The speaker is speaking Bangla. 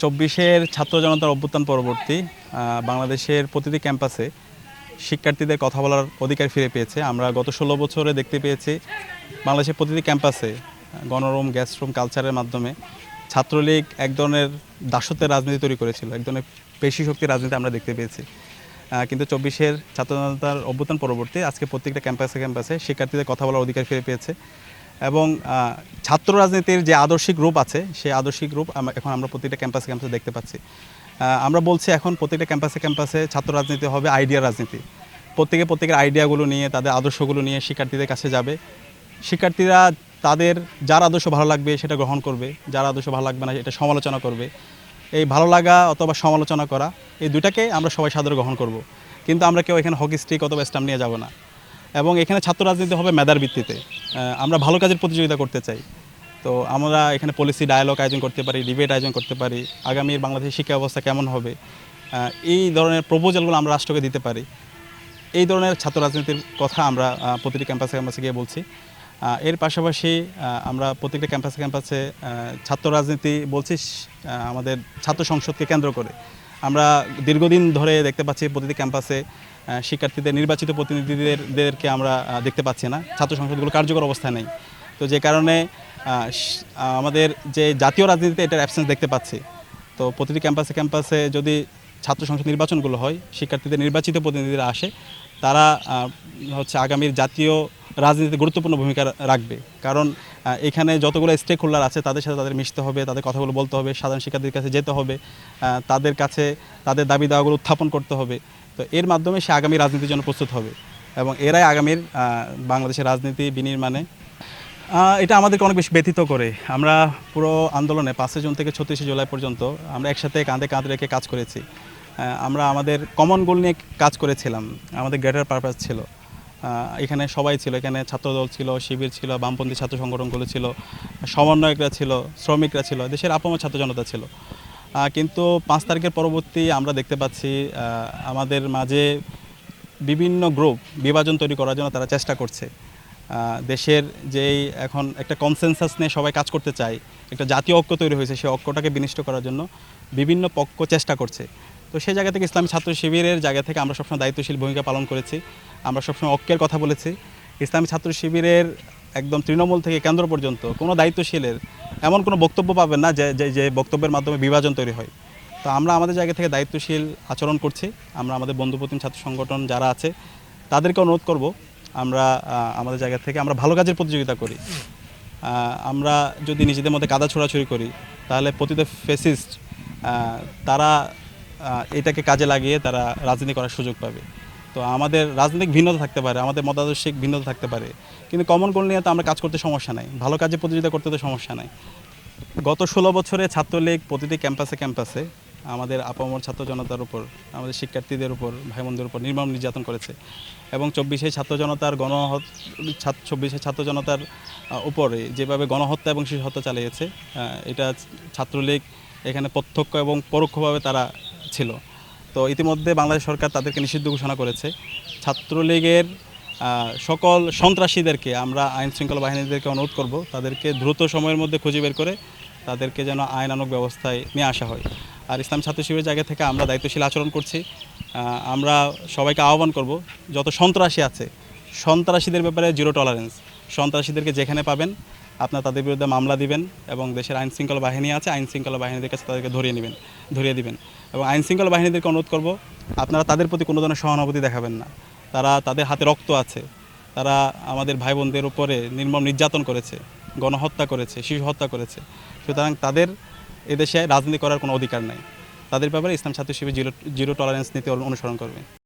চব্বিশের ছাত্র জনতার অভ্যুত্থান পরবর্তী বাংলাদেশের প্রতিটি ক্যাম্পাসে শিক্ষার্থীদের কথা বলার অধিকার ফিরে পেয়েছে। আমরা গত ষোলো বছরে দেখতে পেয়েছি, বাংলাদেশের প্রতিটি ক্যাম্পাসে গণরুম গ্যাস রুম, কালচারের মাধ্যমে ছাত্রলীগ এক ধরনের দাসত্বের রাজনীতি তৈরি করেছিল, এক ধরনের পেশি শক্তির রাজনীতি আমরা দেখতে পেয়েছি। কিন্তু চব্বিশের ছাত্র জনতার অভ্যুত্থান পরবর্তী, আজকে প্রত্যেকটা ক্যাম্পাসে ক্যাম্পাসে শিক্ষার্থীদের কথা বলার অধিকার ফিরে পেয়েছে। এবং ছাত্র রাজনীতির যে আদর্শিক রূপ আছে, সেই আদর্শিক রূপ এখন আমরা প্রতিটা ক্যাম্পাসে ক্যাম্পাসে দেখতে পাচ্ছি। আমরা বলছি এখন প্রত্যেকটা ক্যাম্পাসে ক্যাম্পাসে ছাত্র রাজনীতি হবে আইডিয়া রাজনীতি। প্রত্যেকে প্রত্যেকের আইডিয়াগুলো নিয়ে, তাদের আদর্শগুলো নিয়ে শিক্ষার্থীদের কাছে যাবে। শিক্ষার্থীরা তাদের যার আদর্শ ভালো লাগবে সেটা গ্রহণ করবে, যার আদর্শ ভালো লাগবে না এটা সমালোচনা করবে। এই ভালো লাগা অথবা সমালোচনা করা, এই দুটাকে আমরা সবাই সাদরে গ্রহণ করব। কিন্তু আমরা কেউ এখানে হকি স্টিক অথবা স্টাম্প নিয়ে যাব না। এবং এখানে ছাত্র রাজনীতি হবে মেধার ভিত্তিতে। আমরা ভালো কাজের প্রতিযোগিতা করতে চাই। তো আমরা এখানে পলিসি ডায়ালগ আয়োজন করতে পারি ডিবেট আয়োজন করতে পারি, আগামীর বাংলাদেশের শিক্ষা ব্যবস্থা কেমন হবে। এই ধরনের প্রপোজালগুলো আমরা রাষ্ট্রকে দিতে পারি। এই ধরনের ছাত্র রাজনীতির কথা আমরা প্রতিটি ক্যাম্পাসে ক্যাম্পাসে গিয়ে বলছি। এর পাশাপাশি আমরা প্রত্যেকটা ক্যাম্পাসে ক্যাম্পাসে ছাত্র রাজনীতি বলছি আমাদের ছাত্র সংসদকে কেন্দ্র করে। আমরা দীর্ঘদিন ধরে দেখতে পাচ্ছি প্রতিটি ক্যাম্পাসে শিক্ষার্থীদের, নির্বাচিত প্রতিনিধিদেরকে আমরা দেখতে পাচ্ছি না। ছাত্র সংসদগুলো কার্যকর অবস্থায় নেই। তো যে কারণে আমাদের যে জাতীয় রাজনীতিতে এটার অ্যাবসেন্স দেখতে পাচ্ছি। তো প্রতিটি ক্যাম্পাসে ক্যাম্পাসে যদি ছাত্র সংসদ নির্বাচনগুলো হয়, শিক্ষার্থীদের নির্বাচিত প্রতিনিধিরা আসে, তারা হচ্ছে আগামীর জাতীয় রাজনীতিতে গুরুত্বপূর্ণ ভূমিকা রাখবে। কারণ এখানে যতগুলো স্টেক হোল্ডার আছে, তাদের সাথে তাদের মিশতে হবে, তাদের কথাগুলো বলতে হবে, সাধারণ শিক্ষার্থীর কাছে যেতে হবে তাদের কাছে তাদের দাবি দাওয়াগুলো উত্থাপন করতে হবে। তো এর মাধ্যমে সে আগামী রাজনীতির জন্য প্রস্তুত হবে। এবং এরাই আগামীর বাংলাদেশের রাজনীতি বিনির্মাণে এটা আমাদেরকে অনেক বেশি ব্যথিত করে। আমরা পুরো আন্দোলনে পাঁচই জুন থেকে ছত্রিশে জুলাই পর্যন্ত আমরা একসাথে কাঁধে কাঁধ রেখে কাজ করেছি। আমরা আমাদের কমন গোল নিয়ে কাজ করেছিলাম। আমাদের গ্রেটার পারপাস ছিল। এখানে সবাই ছিল। এখানে ছাত্রদল ছিল, শিবির ছিল, বামপন্থী ছাত্র সংগঠনগুলো ছিল, সমন্বয়করা ছিল, শ্রমিকরা ছিল, দেশের আপামর ছাত্র জনতা ছিল। কিন্তু পাঁচ তারিখের পরবর্তী আমরা দেখতে পাচ্ছি আমাদের মাঝে বিভিন্ন গ্রুপ বিভাজন তৈরি করার জন্য তারা চেষ্টা করছে। দেশের যেই এখন একটা কনসেনসাস নিয়ে সবাই কাজ করতে চায়, একটা জাতীয় ঐক্য তৈরি হয়েছে, সেই ঐক্যটাকে বিনিষ্ট করার জন্য বিভিন্ন পক্ষ চেষ্টা করছে। তো সেই জায়গা থেকে ইসলামী ছাত্র শিবিরের জায়গা থেকে আমরা সবসময় দায়িত্বশীল ভূমিকা পালন করেছি। আমরা সবসময় ঐক্যের কথা বলেছি। ইসলামী ছাত্র শিবিরের একদম তৃণমূল থেকে কেন্দ্র পর্যন্ত কোনো দায়িত্বশীলের এমন কোনো বক্তব্য পাবেন না যে, যে- যে বক্তব্যের মাধ্যমে বিভাজন তৈরি হয়। তো আমরা আমাদের জায়গা থেকে দায়িত্বশীল আচরণ করছি। আমরা আমাদের বন্ধুপ্রতিম ছাত্র সংগঠন যারা আছে, তাদেরকে অনুরোধ করব, আমরা আমাদের জায়গা থেকে আমরা ভালো কাজের প্রতিযোগিতা করি। আমরা যদি নিজেদের মধ্যে কাদা ছোড়াছুড়ি করি, তাহলে প্রতিটা ফেসিস্ট তারা এটাকে কাজে লাগিয়ে তারা রাজনীতি করার সুযোগ পাবে। তো আমাদের রাজনৈতিক ভিন্নতা থাকতে পারে, আমাদের মতাদর্শিক ভিন্নতা থাকতে পারে। কিন্তু কমন গোল নিয়ে তো আমরা কাজ করতে সমস্যা নাই, ভালো কাজে প্রতিযোগিতা করতে তো সমস্যা নাই। গত ষোলো বছরে ছাত্রলীগ প্রতিটি ক্যাম্পাসে ক্যাম্পাসে আমাদের আপামর ছাত্র জনতার উপর, আমাদের শিক্ষার্থীদের উপর ভাই বোনদের উপর নির্মম নির্যাতন করেছে। এবং চব্বিশে ছাত্র জনতার গণহত চব্বিশে ছাত্র জনতার উপরে যেভাবে গণহত্যা এবং শিশু হত্যা চালিয়েছে এটা ছাত্রলীগ এখানে প্রত্যক্ষ এবং পরোক্ষভাবে তারা ছিল। তো ইতিমধ্যে বাংলাদেশ সরকার তাদেরকে নিষিদ্ধ ঘোষণা করেছে। ছাত্রলীগের সকল সন্ত্রাসীদেরকে আমরা আইন শৃঙ্খলা বাহিনীদেরকে অনুরোধ করব, তাদেরকে দ্রুত সময়ের মধ্যে খুঁজে বের করে তাদেরকে যেন আইনানুগ ব্যবস্থায় নিয়ে আসা হয়। আর ইসলাম ছাত্র শিবিরের জায়গা থেকে আমরা দায়িত্বশীল আচরণ করছি। আমরা সবাইকে আহ্বান করব, যত সন্ত্রাসী আছে, সন্ত্রাসীদের ব্যাপারে জিরো টলারেন্স। সন্ত্রাসীদেরকে যেখানে পাবেন, আপনার তাদের বিরুদ্ধে মামলা দিবেন এবং দেশের আইন শৃঙ্খলা বাহিনী আছে, আইন শৃঙ্খলা বাহিনীদের কাছে তাদেরকে ধরিয়ে নেবেন, ধরিয়ে দিবেন। এবং আইন শৃঙ্খলা বাহিনীদেরকে অনুরোধ করব, আপনারা তাদের প্রতি কোনো ধরনের সহানুভূতি দেখাবেন না। তারা তাদের হাতে রক্ত আছে। তারা আমাদের ভাই বোনদের উপরে নির্মম নির্যাতন করেছে, গণহত্যা করেছে, শিশু হত্যা করেছে। সুতরাং তাদের এদেশে রাজনীতি করার কোনো অধিকার নাই। তাদের ব্যাপারে ইসলাম ছাত্র হিসেবে জিরো জিরো টলারেন্স নীতি অনুসরণ করবে।